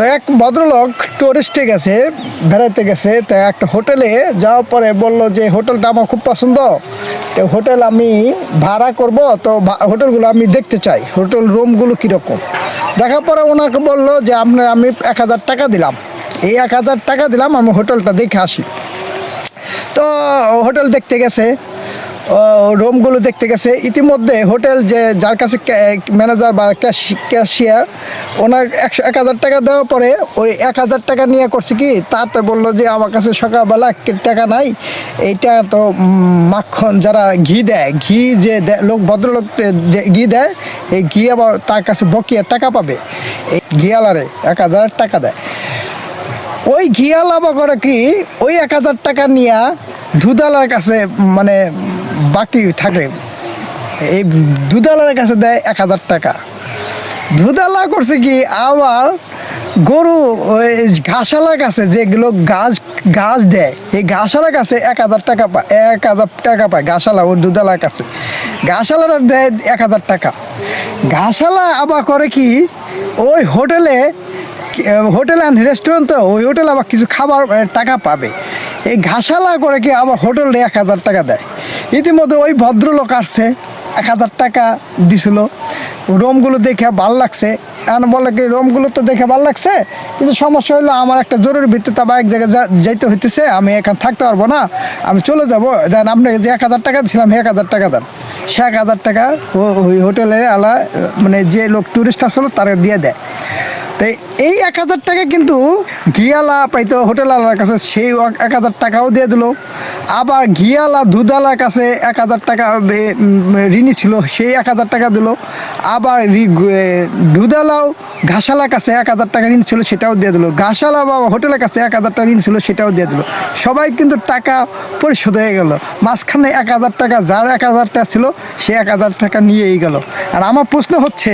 তো এক ভদ্রলোক টুরিস্টে গেছে বেড়াতে গেছে, তো একটা হোটেলে যাওয়ার পরে বলল যে, হোটেলটা আমার খুব পছন্দ। তো হোটেল আমি ভাড়া করব, তো হোটেলগুলো আমি দেখতে চাই। হোটেল রুমগুলো কীরকম? দেখার পরে ওনাকে বলল যে, আপনার আমি এক হাজার টাকা দিলাম। এই এক হাজার টাকা দিলাম, আমি হোটেলটা দেখে আসি। তো হোটেল দেখতে গেছে। রুমগুলো দেখতে গেছে। ইতিমধ্যে হোটেল যে, যার কাছে ম্যানেজার বা ক্যাশিয়ার, ওনার একশো, এক হাজার টাকা দেওয়ার পরে ওই এক হাজার টাকা নিয়ে করছে কি? তাতে বলল যে, আমার কাছে সকালবেলা টাকা নাই। এইটা তো মাখন যারা ঘি দেয়, ঘি যে লোক, ভদ্রলোক ঘি দেয়, এই ঘি আবার তার কাছে বকিয়ে টাকা পাবে। এই ঘিয়ালারে এক হাজার টাকা দেয়। ওই ঘিয়ালা বা করে কি? ওই এক হাজার টাকা নিয়ে দুধালার কাছে মানে বাকি থাকে। এই দুধালার কাছে দেয় এক হাজার টাকা। দুধালা করছে কি আবার গরু ঘাসালার কাছে যেগুলো ঘাস ঘাস দেয়, এই ঘাসালার কাছে এক হাজার টাকা পায়, এক হাজার টাকা পায় ঘাসালা ওর দুধালার কাছে। ঘাসালারা দেয় এক হাজার টাকা। ঘাসালা আবার করে কি, ওই হোটেলে, হোটেল অ্যান্ড রেস্টুরেন্ট তো, ওই হোটেল আবার কিছু খাবার টাকা পাবে। এই ঘাসালা করে কি আবার হোটেলে এক হাজার টাকা দেয়। ইতিমধ্যে ওই ভদ্রলোক আসছে, এক হাজার টাকা দিছিল। রুমগুলো দেখে ভালো লাগছে। এখন বলে কি, রুমগুলো তো দেখে ভালো লাগছে, কিন্তু সমস্যা হলো আমার একটা জরুরি ভিত্তিতে আবার এক জায়গায় যাইতে হইতেছে, আমি এখানে থাকতে পারব না, আমি চলে যাব। দেন আপনাকে যে এক হাজার টাকা দিয়েছিলাম এক হাজার টাকা দেন। সে এক হাজার টাকা ওই হোটেলে আলা মানে যে লোক ট্যুরিস্ট আসলো তারা দিয়ে দেয়। তো এই এক হাজার টাকা কিন্তু ঘিয়ালা পাইতো হোটেলওয়ালার কাছে, সেই এক হাজার টাকাও দিয়ে দিল। আবার ঘিয়ালা দুধালার কাছে এক হাজার টাকা ঋণী ছিল, সেই এক হাজার টাকা দিল। আবার দুধালাও ঘাসালার কাছে এক হাজার টাকা ঋণ ছিল সেটাও দিয়ে দিল। ঘাসালা বা হোটেলের কাছে এক হাজার টাকা ঋণ ছিল সেটাও দিয়ে দিল। সবাই কিন্তু টাকা পরিশোধ হয়ে গেল। মাঝখানে এক হাজার টাকা, যার এক হাজার টাকা ছিল, সে এক হাজার টাকা নিয়েই গেল। আর আমার প্রশ্ন হচ্ছে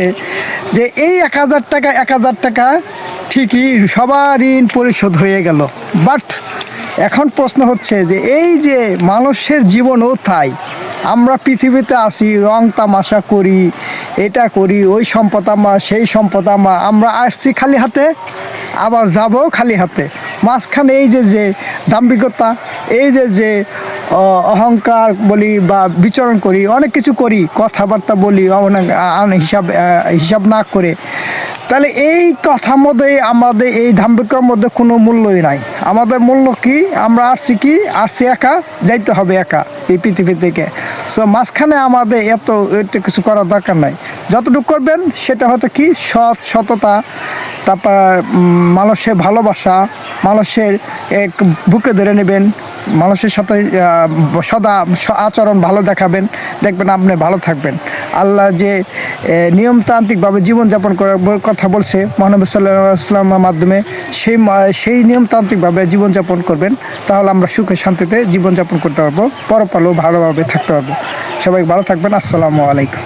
যে এই এক হাজার টাকা, এক হাজার টাকা ঠিকই সবার ঋণ পরিশোধ হয়ে গেল। বাট এখন প্রশ্ন হচ্ছে যে এই যে মানুষের জীবনও তাই। আমরা পৃথিবীতে আসি রং তামাশা করি, এটা করি, ওই সম্পদ আমার, সেই সম্পদ আমার, আমরা আসছি খালি হাতে, আবার যাব খালি হাতে। মাঝখানে এই যে যে দাম্ভিকতা, এই যে যে অহংকার বলি বা বিচরণ করি, অনেক কিছু করি, কথাবার্তা বলি অনেক হিসাব হিসাব না করে। তাহলে এই কথার মধ্যে, আমাদের এই দাম্ভিকতার মধ্যে কোনো মূল্যই নাই। আমাদের মূল্য কি? আমরা আসছি কি? আসছি একা? যাইতে হবে একা এই পৃথিবী থেকে। সো মাঝখানে আমাদের এত এত কিছু করার দরকার নাই। যতটুকু করবেন, সেটা হয়তো কি? সৎ, সততা, তারপর মানুষের ভালোবাসা, মানুষের এক বুকে ধরে নেবেন, মানুষের সাথে সদা, আচরণ ভালো দেখাবেন, দেখবেন আপনি ভালো থাকবেন। আল্লাহ যে নিয়মতান্ত্রিকভাবে জীবনযাপন করার কথা বলছে মহানবী সাল্লাহামের মাধ্যমে, সেই সেই নিয়মতান্ত্রিকভাবে জীবনযাপন করবেন, তাহলে আমরা সুখে শান্তিতে জীবনযাপন করতে পারব পরপালেও ভালোভাবে থাকতে পারব। সবাই ভালো থাকবেন, আসসালামু আলাইকুম।